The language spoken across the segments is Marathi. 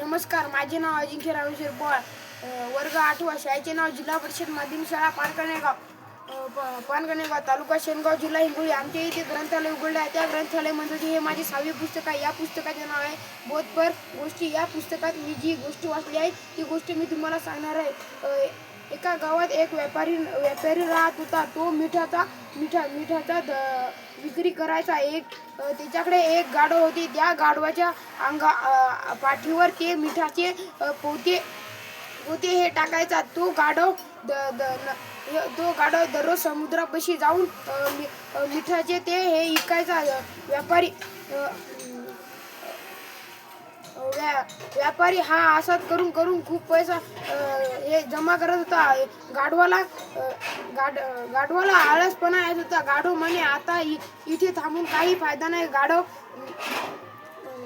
नमस्कार माझे नाव अजिंक्य रामेश्वर पोळ वर्ग आठवा शाळेचे नाव जिल्हा परिषद माध्यमिक शाळा पानकणेगाव पानकणेगाव प- तालुका शेनगाव जिल्हा हिंगोली. आमच्या इथे ग्रंथालय उघडलं आहे. त्या ग्रंथालयामध्ये हे माझे सहावे पुस्तक आहे. या पुस्तकाचे नाव आहे बोधपर गोष्टी. या पुस्तकात मी जी गोष्ट वाचली आहे ती गोष्ट मी तुम्हाला सांगणार आहे. एका गावात एक व्यापारी व्यापारी राहत होता. तो मिठाचा मिठा मिठाचा द- विक्री करायचा. एक त्याच्याकडे एक गाढव होती. त्या गाढवाच्या अंगा पाठीवर ते मिठाचे पोते पोते हे टाकायचा. तो गाढव द द तो गाढव दररोज समुद्रापाशी जाऊन मिठाचे ते हे विकायचा. व्यापारी व्या व्यापारी हा असाच करून करून खूप पैसा हे जमा करत होता. गाढवाला गाड गाढवाला आळसपणा येत होता. गाढव म्हणे आता इ- इथे थांबून काही फायदा नाही. गाढव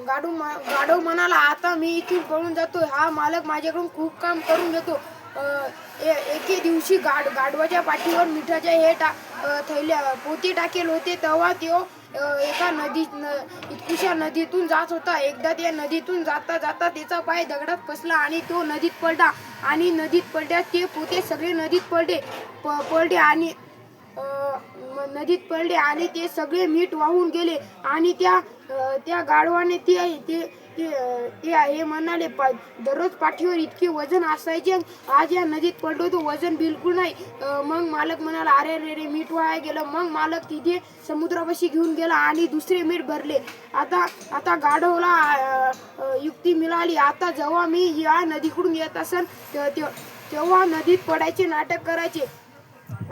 गाडू मा- गाढव म्हणाला आता मी इथून पळून जातो. हा मालक माझ्याकडून खूप काम करून घेतो. ए- एके दिवशी गाड गाढवाच्या पाठीवर मिठाच्या हे टा थैल्या पोते टाकेल होते. तेव्हा तो एका नदी न इतकुशा नदीतून जात होता. एकदा त्या नदीतून जाता जाता त्याचा पाय दगडात फसला आणि तो नदीत पडला. आणि नदीत पडल्यास ते पोते सगळे नदीत पडले. प पडले आणि नदीत पडले आणि ते सगळे मीठ वाहून गेले आणि त्या त्या गाढवाने ते ते ते ते हे म्हणाले पा दररोज पाठीवर इतके वजन असायचे आज या नदीत पडलो तो वजन बिलकुल नाही. मग मालक म्हणाला अरे रे रे मीठ वाया गेलं. मग मालक तिथे समुद्रापाशी घेऊन गेला आणि दुसरे मीठ भरले. आता आता गाढवला युक्ती मिळाली. आता जेव्हा मी या नदीकडून येत असेल ते- तेव्हा नदीत पडायचे नाटक करायचे.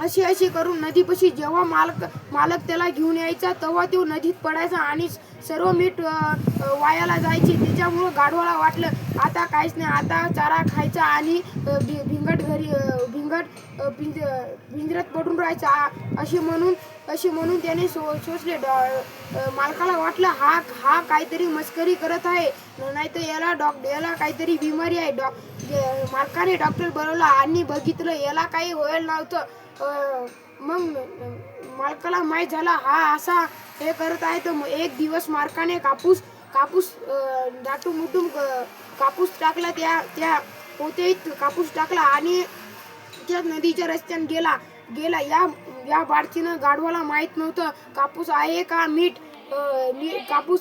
अशी अशी करून नदीपाशी जेव्हा मालक मालक त्याला घेऊन यायचा तेव्हा तो नदीत पडायचा आणि सर्व मीठ वायाला जायचे. त्याच्यामुळं गाढवाला वाटलं आता काहीच नाही आता चारा खायचा आणि भिंगट घरी भिंगट भिंज पिंज पडून राहायचा. अशी म्हणून अशी म्हणून त्याने सो सोचले. डॉ मालकाला वाटलं हा हा काहीतरी मस्करी करत आहे. नाही तर याला डॉक्टर याला काहीतरी बिमारी आहे. डॉ मालकाने डॉक्टर बोलवला आणि बघितलं याला काही व्हायला नव्हतं. मग मालकाला माहीत झाला हा असा हे करत आहे तर मग एक दिवस मार्काने कापूस कापूस अ, दाटून मुटून कापूस टाकला त्या त्या पोतेत कापूस टाकला आणि त्या नदीच्या रस्त्याने गेला. गेला. या या बाडचीनं गाढवाला माहीत नव्हतं कापूस आहे का मीठ? कापूस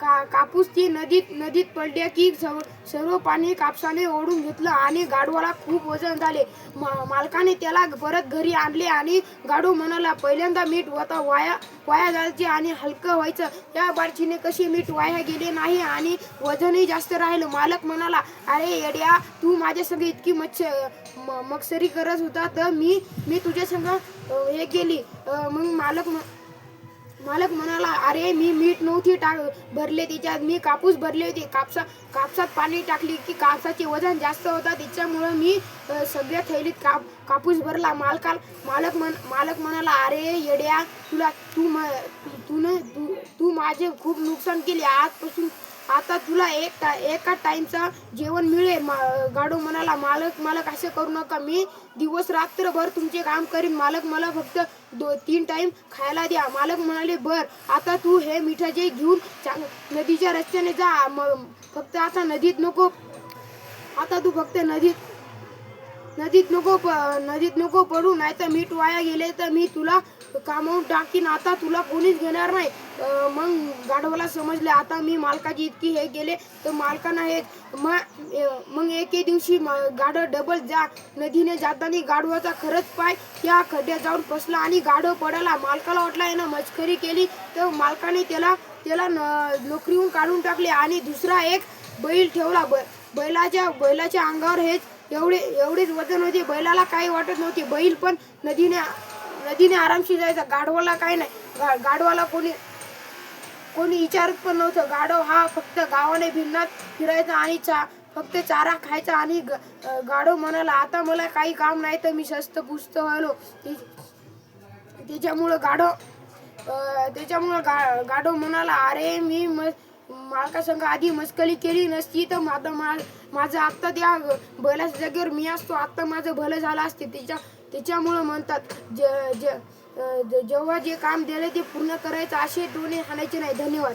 का कापूस ती नदीत नदीत पडल्या की सर्व सर्व पाणी कापसाने ओढून घेतलं आणि गाढवाला खूप वजन झाले. मा- मालकाने त्याला परत घरी आणले आणि गाढव म्हणाला पहिल्यांदा मीठ होता वाया वाया जायचे आणि हलकं व्हायचं. या बारशीने कशी मीठ वाया गेले नाही आणि वजनही जास्त राहिलं. मालक म्हणाला अरे येड्या तू माझ्या संग इतकी मच्छ म- मक्सरी करत होता तर मी मी तुझ्या संग हे केली. मग मालक म- मालक म्हणाला अरे मी मीठ नव्हती टाक भरले त्याच्यात मी कापूस भरले होते. कापसा कापसात पाणी टाकली की कापसाचे वजन जास्त होता. त्याच्यामुळं मी सगळ्या थैलीत काप कापूस भरला. मालकाल मालक म्हण मालक म्हणाला अरे येड्या तुला तू म तू तू माझे खूप नुकसान केले. आजपासून आता तुला एक टा एका टाईमचा जेवण मिळेल. मा गाडू म्हणाला मालक मालक असं करू नका. मी दिवस रात्रभर तुमचे काम करीन. मालक मला फक्त दो तीन टाईम खायला द्या. मालक म्हणाले बर आता तू हे मिठाचे घेऊन चांग नदीच्या रस्त्याने जा. मग फक्त आता नदीत नको. आता तू फक्त नदीत नदीत नको प नदीत नको पडू नाही तर मीठ वाया गेले तर मी तुला कामावून टाकीन. आता तुला कोणीच घेणार नाही. मग गाढवाला समजले आता मी मालकाची इतकी हे गेले तर मालकानं हे मग एके दिवशी म- डबल जा. नदीने जाताना गाढवाचा खरंच पाय त्या खड्ड्यात जाऊन फसला आणि गाढव पडाला मालकाला वाटला यानं मस्करी केली. तर मालकाने त्याला त्याला न- नोकरीहून काढून टाकले आणि दुसरा एक बैल ठेवला. ब बैलाच्या बैलाच्या अंगावर हेच एवढे एवढेच वजन होते. बैलाला काही वाटत नव्हते. बैल पण नदीने नदीने आरामशी जायचा. गाढवाला काय नाही. गा गाढवाला कोणी कोणी विचारत पण नव्हतं. गाढव हा फक्त गावाने भिन्नात फिरायचा आणि चा फक्त चारा खायचा आणि ग- गाढव म्हणाला आता मला काही काम नाही तर मी स्वस्त पुस्त व्हायलो. ते- त्याच्यामुळं गाढव त्याच्यामुळं गा गाढव म्हणाला अरे मी म मालकासंग आधी मस्कली केली नसती तर माझा माल माझं आत्ता त्या बैलाच्या जागेवर मी असतो. आत्ता माझं भलं झालं असते. त्याच्या त्याच्यामुळं म्हणतात ज ज जेव्हा जे काम दिलं ते पूर्ण करायचं असे टोणे हाणायचे नाही. धन्यवाद.